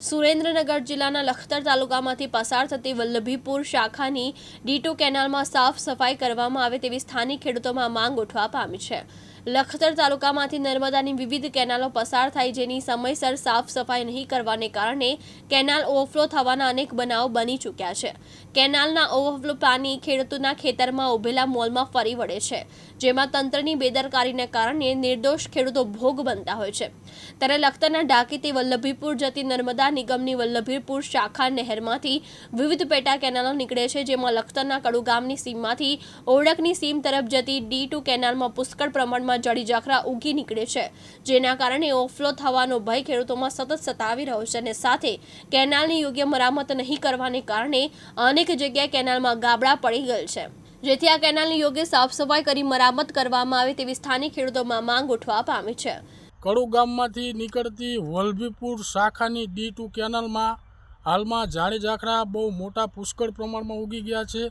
સુરેન્દ્રનગર જિલ્લાના લખતર તાલુકામાંથી પસાર થતી વલ્લભીપુર શાખાની ડીટુ કેનાલમાં સાફ સફાઈ કરવામાં આવે તેવી સ્થાનિક ખેડૂતોમાં માંગ ઉઠવા પામી છે. લખતર તાલુકામાંથી નર્મદાની વિવિધ કેનાલો પસાર થાય જેની સમયસર સાફ સફાઈ નહીં કરવાને કારણે કેનાલ ઓવરફ્લો થવાના અનેક બનાવ બની ચૂક્યા છે. કેનાલના ઓવરફ્લો પાણી ખેડૂતોના ખેતરમાં ઉભેલા મોલમાં ફરી વળે છે, જેમાં તંત્રની બેદરકારીને કારણે નિર્દોષ ખેડૂતો ભોગ બનતા હોય છે. ત્યારે લખતરના ડાકીથી વલ્લભીપુર જતી નર્મદા નિગમની વલ્લભીપુર શાખા નહેરમાંથી વિવિધ પેટા કેનાલો નીકળે છે, જેમાં લખતરના કડુ ગામની સીમમાંથી ઓળખની સીમ તરફ જતી ડી ટુ કેનાલમાં પુષ્કળ પ્રમાણમાં જળી જાખરા ઉગી નીકળે છે, જેના કારણે ઓવરફ્લો થવાનો ભય ખેડૂતોમાં સતત સતાવી રહ્યો છે અને સાથે કેનાલની યોગ્ય મરામત નહીં કરવાને કારણે અનેક જગ્યાએ કેનાલમાં ગાબડા પડી ગયેલ છે. જેથી આ કેનાલની યોગ્ય સાફ સફાઈ કરી મરામત કરવામાં આવે તેવી સ્થાનિક ખેડૂતોમાં માંગ ઉઠવા પામી છે. કડુ ગામમાંથી નીકળતી વલભીપુર શાખાની ડી ટુ કેનાલમાં હાલમાં ઝાડી ઝાખરા બહુ મોટા પુષ્કળ પ્રમાણમાં ઉગી ગયા છે.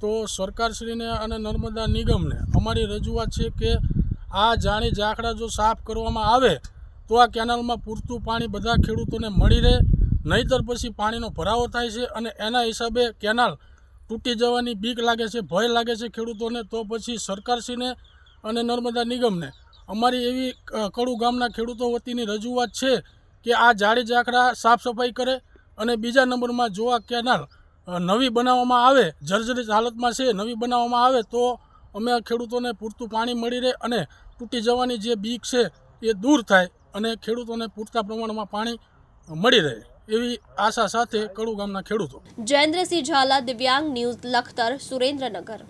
તો સરકારશ્રીને અને નર્મદા નિગમને અમારી રજૂઆત છે કે આ જાણી ઝાખરા જો સાફ કરવામાં આવે, તો આ કેનાલમાં પૂરતું પાણી બધા ખેડૂતોને મળી રહે, નહીંતર પછી પાણીનો ભરાવો થાય છે અને એના હિસાબે કેનાલ તૂટી જવાની બીક લાગે છે, ભય લાગે છે ખેડૂતોને, તો પછી સરકારશ્રીને અને નર્મદા નિગમને. અમારી એવી કડુ ગામના ખેડૂતો વતીની રજૂઆત છે કે આ જાડી ઝાખરા સાફ સફાઈ કરે અને બીજા નંબરમાં જો આ કેનાલ નવી બનાવવામાં આવે, જર્જરિત હાલતમાં છે, નવી બનાવવામાં આવે, તો અમે આ ખેડૂતોને પૂરતું પાણી મળી રહે અને તૂટી જવાની જે બીક છે એ દૂર થાય અને ખેડૂતોને પૂરતા પ્રમાણમાં પાણી મળી રહે એવી આશા સાથે કડુ ગામના ખેડૂતો. જયેન્દ્રસિંહ ઝાલા, દિવ્યાંગ ન્યૂઝ લખતર સુરેન્દ્રનગર.